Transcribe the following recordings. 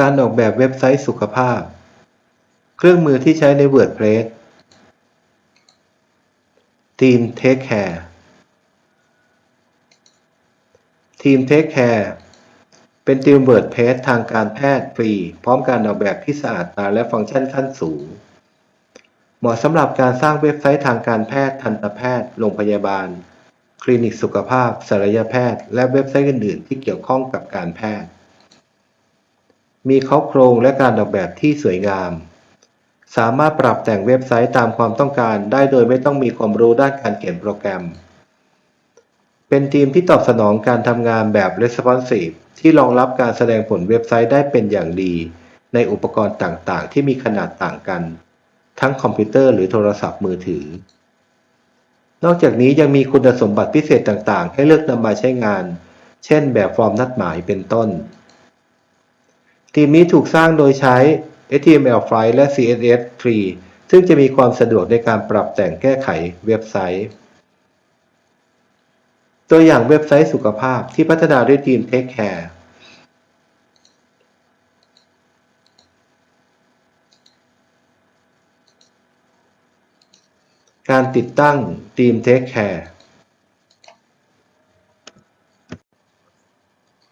การออกแบบเว็บไซต์สุขภาพ เครื่องมือที่ใช้ใน WordPress ทีม Take Care ทีม Take Care เป็นทีม WordPress ทางการแพทย์ฟรี พร้อมการออกแบบที่สะอาดตาและฟังก์ชันขั้นสูง เหมาะสำหรับการสร้างเว็บไซต์ทางการแพทย์ทันตแพทย์ โรงพยาบาล คลินิกสุขภาพศัลยแพทย์ และเว็บไซต์อื่น ๆ ที่เกี่ยวข้องกับการแพทย์ มีเค้าโครงและการออกแบบที่สวยงาม สามารถปรับแต่งเว็บไซต์ตามความต้องการได้โดยไม่ต้องมีความรู้ด้านการเขียนโปรแกรม เป็นทีมที่ตอบสนองการทำงานแบบ responsive ที่รองรับการแสดงผลเว็บไซต์ได้เป็นอย่างดี ในอุปกรณ์ต่างๆ ที่มีขนาดต่างกัน ทั้งคอมพิวเตอร์หรือโทรศัพท์มือถือ นอกจากนี้ยังมีคุณสมบัติพิเศษต่างๆ ให้เลือกนำมาใช้งาน เช่น แบบฟอร์มนัดหมายเป็นต้น ทีมนี้ถูกสร้างโดยใช้ HTML5 และ CSS3 ซึ่งจะมีความสะดวกในการปรับแต่งแก้ไขเว็บไซต์ ตัวอย่างเว็บไซต์สุขภาพที่พัฒนาด้วยทีม Take Care การติดตั้งทีม Take Care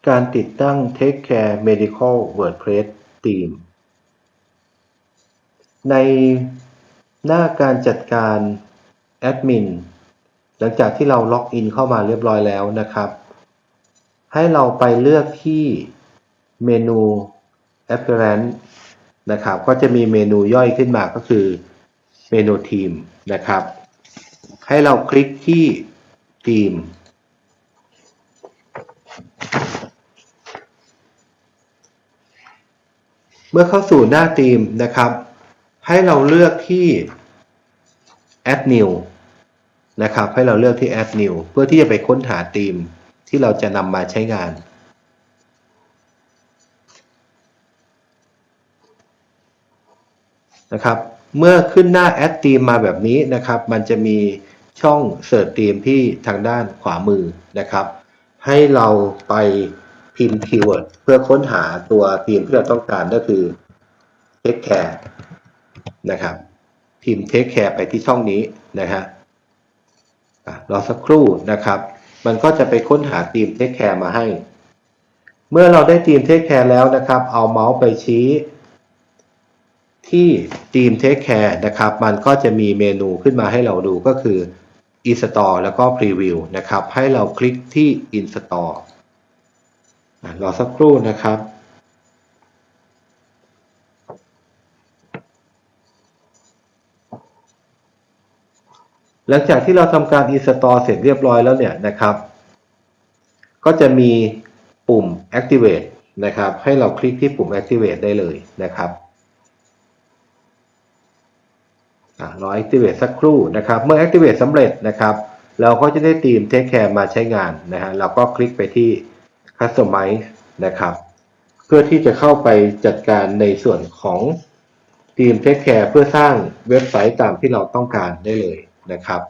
การติดตั้ง Take Care Medical WordPress Theme ในหน้าการจัดการแอดมินหลังจากที่เราล็อกอินเข้ามาเรียบร้อยแล้วนะครับ ให้เราไปเลือกที่เมนู Appearance นะครับ ก็จะมีเมนูย่อยขึ้นมาก็คือเมนูทีมนะครับ ให้เราคลิกที่ทีม เมื่อเข้าสู่หน้าทีมนะครับ ให้เราเลือกที่ add new นะครับ ให้เราเลือกที่ add new เพื่อที่จะไปค้นหาธีมที่เราจะนำมาใช้งานนะครับ เมื่อขึ้นหน้า add theme มาแบบนี้นะครับ มันจะมีช่อง search theme ที่ทางด้านขวามือนะครับ ให้เราไป พิมพ์คีย์เวิร์ดเพื่อค้นหาตัวธีมที่เราต้องการก็คือ take care นะครับ พิมพ์ take care ไปที่ช่องนี้นะฮะรอสักครู่นะครับ มันก็จะไปค้นหาธีม take care มาให้ เมื่อเราได้ธีม take care แล้วนะครับ เอาเมาส์ไปชี้ ที่ธีม take care นะครับ มันก็จะมีเมนูขึ้นมาให้เราดูก็คือ install แล้วก็ preview นะครับ ให้เราคลิกที่ install อะ รอสักครู่นะครับหลังจากที่เราทำการ install เสร็จเรียบร้อยแล้วเนี่ยนะครับ ก็จะมีปุ่ม activate นะครับ ให้เราคลิกที่ปุ่ม activate ได้เลยนะครับรอ activate สักครู่นะครับ เมื่อ activate สำเร็จนะครับ เราก็จะได้ทีม take care มาใช้งานนะฮะ เราก็คลิกไปที่ customize นะครับ เพื่อที่จะเข้าไปจัดการในส่วนของทีม take care เพื่อสร้างเว็บไซต์ตามที่เราต้องการได้เลยนะครับ